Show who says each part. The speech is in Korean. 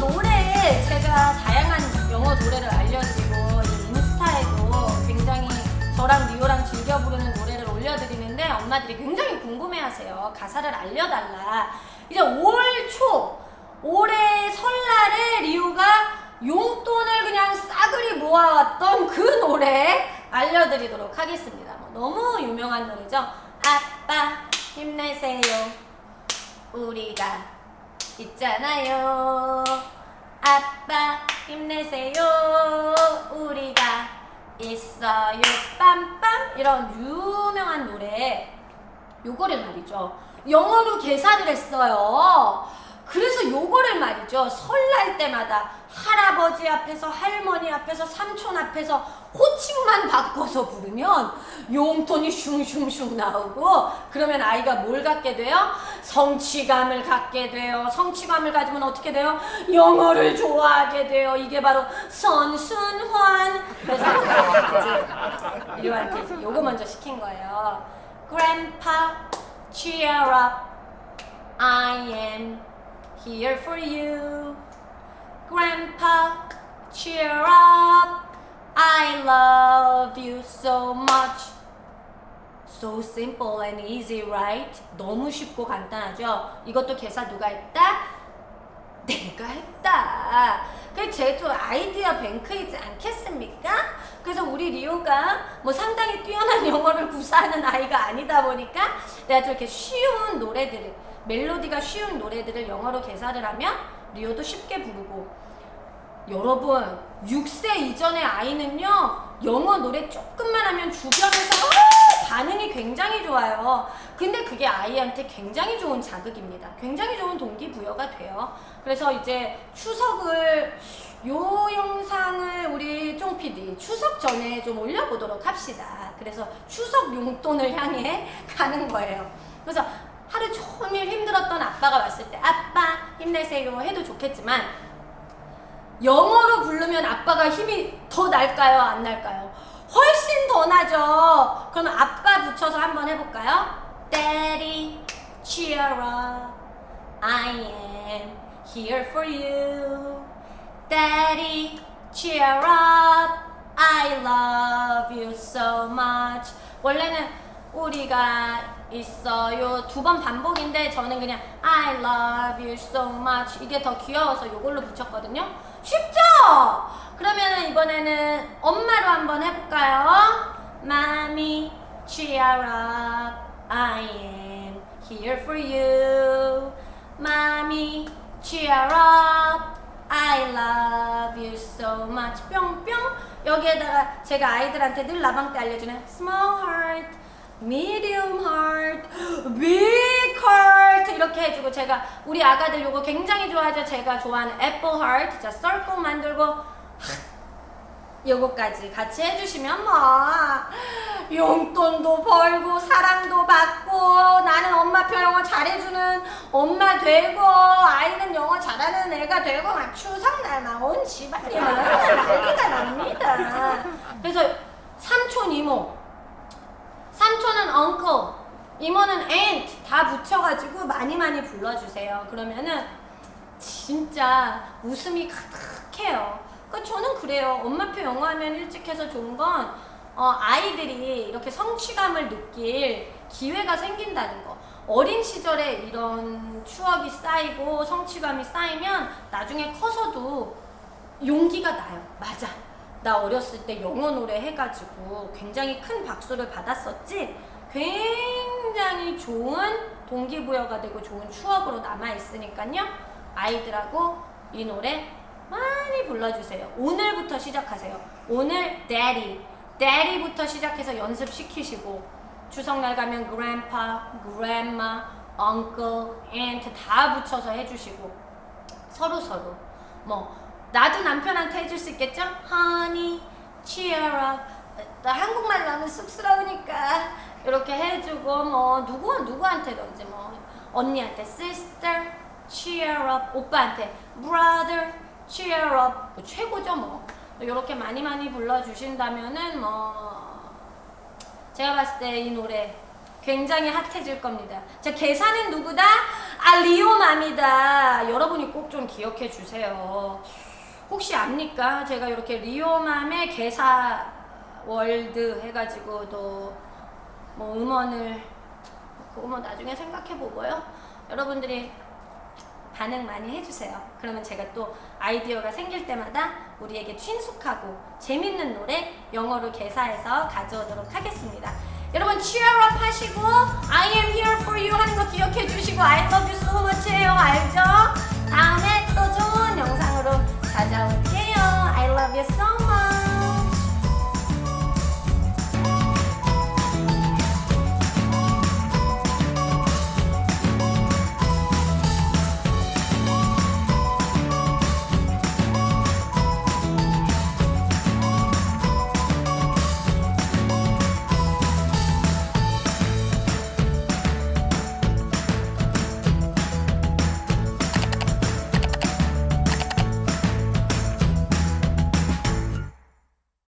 Speaker 1: 노래 제가 다양한 영어 노래를 알려드리고 인스타에도 굉장히 저랑 리오랑 즐겨 부르는 노래를 올려드리는데 엄마들이 굉장히 궁금해하세요. 가사를 알려달라. 이제 올 초, 올해 설날에 리오가 용돈을 그냥 싸그리 모아왔던 그 노래 알려드리도록 하겠습니다. 뭐 너무 유명한 노래죠. 아빠 힘내세요. 우리가 있잖아요. 아빠 힘내세요. 우리가 있어요. 빰빰 이런 유명한 노래 요거를 말이죠. 영어로 개사를 했어요. 그래서 요거를 말이죠. 설날 때마다 할아버지 앞에서 할머니 앞에서 삼촌 앞에서 호칭만 바꿔서 부르면 용돈이 슝슝슝 나오고 그러면 아이가 뭘 갖게 돼요? 성취감을 갖게 돼요. 성취감을 가지면 어떻게 돼요? 영어를 좋아하게 돼요. 이게 바로 선순환. 그래서 이제 요거 먼저 시킨 거예요. Grandpa, cheer up. I am here for you. Grandpa, cheer up. I love you so much. So simple and easy, right? 너무 쉽고 간단하죠? 이것도 개사 누가 했다? 내가 했다. 그 제도 아이디어 뱅크이지 않겠습니까? 그래서 우리 리오가 뭐 상당히 뛰어난 영어를 구사하는 아이가 아니다 보니까 내가 저렇게 쉬운 노래들을 멜로디가 쉬운 노래들을 영어로 개사를 하면 리오도 쉽게 부르고. 여러분 6세 이전의 아이는요 영어 노래 조금만 하면 주변에서 아, 반응이 굉장히 좋아요. 근데 그게 아이한테 굉장히 좋은 자극입니다. 굉장히 좋은 동기부여가 돼요. 그래서 이제 추석을 요 영상을 우리 쫑 PD 추석 전에 좀 올려보도록 합시다. 그래서 추석 용돈을 향해 가는 거예요. 그래서 하루 종일 힘들었던 아빠가 왔을 때 아빠 힘내세요 해도 좋겠지만 영어로 부르면 아빠가 힘이 더 날까요? 안 날까요? 훨씬 더 나죠. 그럼 아빠 붙여서 한번 해볼까요? Daddy, cheer up. I am here for you. Daddy, cheer up. I love you so much. 원래는 우리가 있어요 두 번 반복인데 저는 그냥 I love you so much 이게 더 귀여워서 이걸로 붙였거든요 쉽죠? 그러면 이번에는 엄마로 한번 해볼까요? Mommy cheer up I am here for you Mommy cheer up I love you so much 뿅뿅 여기에다가 제가 아이들한테 늘 라방 때 알려주는 small heart medium heart, big heart 이렇게 해주고 제가 우리 아가들 요거 굉장히 좋아하죠. 제가 좋아하는 apple heart, 자 circle 만들고 요거까지 같이 해주시면 뭐 용돈도 벌고 사랑도 받고 나는 엄마표 영어 잘해주는 엄마 되고 아이는 영어 잘하는 애가 되고 막 추석날 막 온 집안이 막 난리가 납니다. 그래서 삼촌 이모 삼촌은 uncle, 이모는 aunt 다 붙여가지고 많이 많이 불러주세요. 그러면은 진짜 웃음이 가득해요. 그 저는 그래요. 엄마표 영어 하면 일찍 해서 좋은 건 어, 아이들이 이렇게 성취감을 느낄 기회가 생긴다는 거. 어린 시절에 이런 추억이 쌓이고 성취감이 쌓이면 나중에 커서도 용기가 나요. 맞아. 나 어렸을 때 영어 노래 해가지고 굉장히 큰 박수를 받았었지. 굉장히 좋은 동기부여가 되고 좋은 추억으로 남아있으니까요. 아이들하고 이 노래 많이 불러주세요. 오늘부터 시작하세요. 오늘 daddy, daddy부터 시작해서 연습시키시고 추석날 가면 grandpa, grandma, uncle, aunt 다 붙여서 해주시고 서로 서로 뭐 나도 남편한테 해줄 수 있겠죠? Honey, cheer up. 나 한국말 나는 쑥스러우니까 이렇게 해주고 뭐 누구 누구한테든지 뭐 언니한테 sister, cheer up. 오빠한테 brother, cheer up. 뭐 최고죠 뭐. 이렇게 많이 많이 불러주신다면은 뭐 제가 봤을 때 이 노래 굉장히 핫해질 겁니다. 자, 계산은 누구다? 아 리오맘이다. 여러분이 꼭 좀 기억해 주세요. 혹시 압니까? 제가 이렇게 리오맘의 개사 월드 해가지고 또뭐 음원을 그거 뭐 나중에 생각해 보고요. 여러분들이 반응 많이 해주세요. 그러면 제가 또 아이디어가 생길 때마다 우리에게 친숙하고 재밌는 노래 영어로 개사해서 가져오도록 하겠습니다. 여러분 cheer up 하시고 I am here for you 하는 거 기억해 주시고 I love you so much 해요. 알죠? 다음에